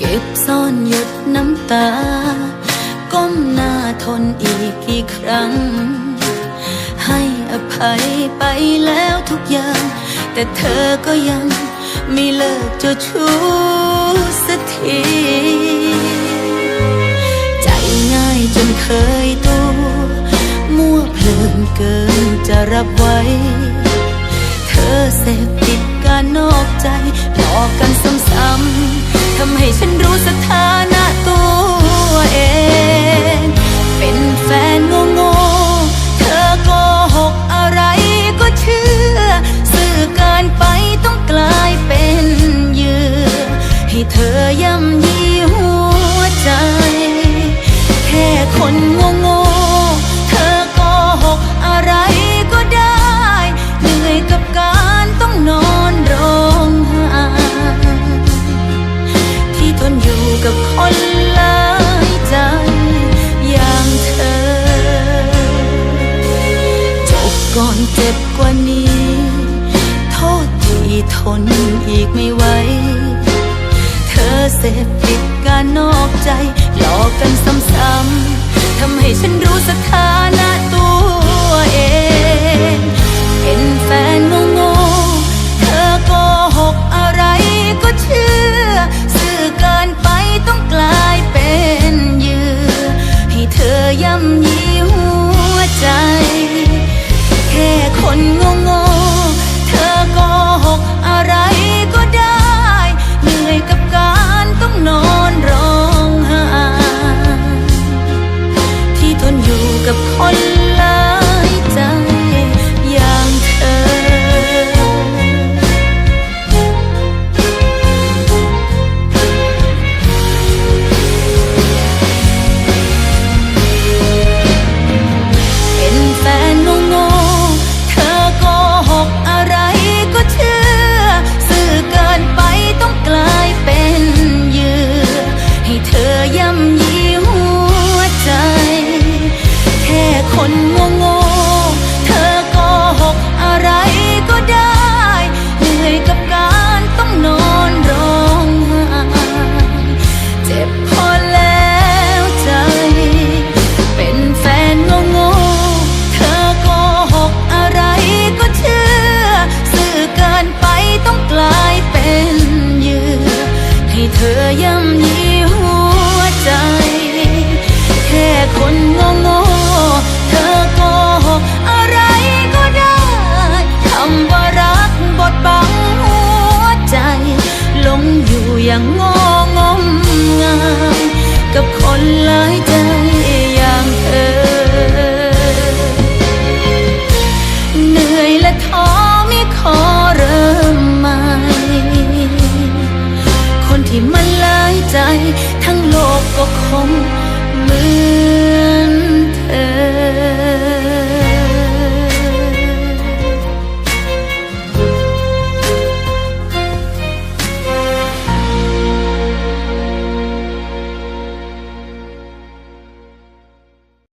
ก็บซ่อนหยดน้ำตา ก้มหน้าทนอีกกี่ครั้ง ให้อภัยไปแล้วทุกอย่าง แต่เธอก็ยังไม่เลิกเจ้าชู้สักทีใจง่ายจนเคยตัว มั่วเพลินเกินจะรับไว้ เธอเสพติดการนอกใจหลอกกันซ้ำๆ ก่อนเจ็บกว่านี้ โทษที่ทนอีกไม่ไหว เธอเสพติดการนอกใจ หลอกกันซ้ำๆทำให้ฉันรู้สถานะตัวเอง เป็นแฟนงงเธอโกหกอะไรก็เชื่อ สื่อเกินไปต้องกลายเป็นเยื่อให้เธอย่ำยี Ngọn ธอย่ำยีหัวใจ แค่คนงงงเธอก็หกอะไรก็ได้เหนื่อยกับการต้องนอนร้องไห้เจ็บพอแล้วใจ เป็นแฟนงงงเธอก็หกอะไรก็เชื่อ สื่อเกินไปต้องกลายเป็นเหยื่อให้เธอย่ำยี คนโง่โง่เธอก็อะไรก็ได้คำว่ารักบทบังหัวใจลงอยู่อย่างงงมงายกับคนหลายใจอย่างเธอเหนื่อยและท้อไม่ขอเริ่มใหม่คนที่มันหลายใจทั้งโลกก็คง มือนเธอ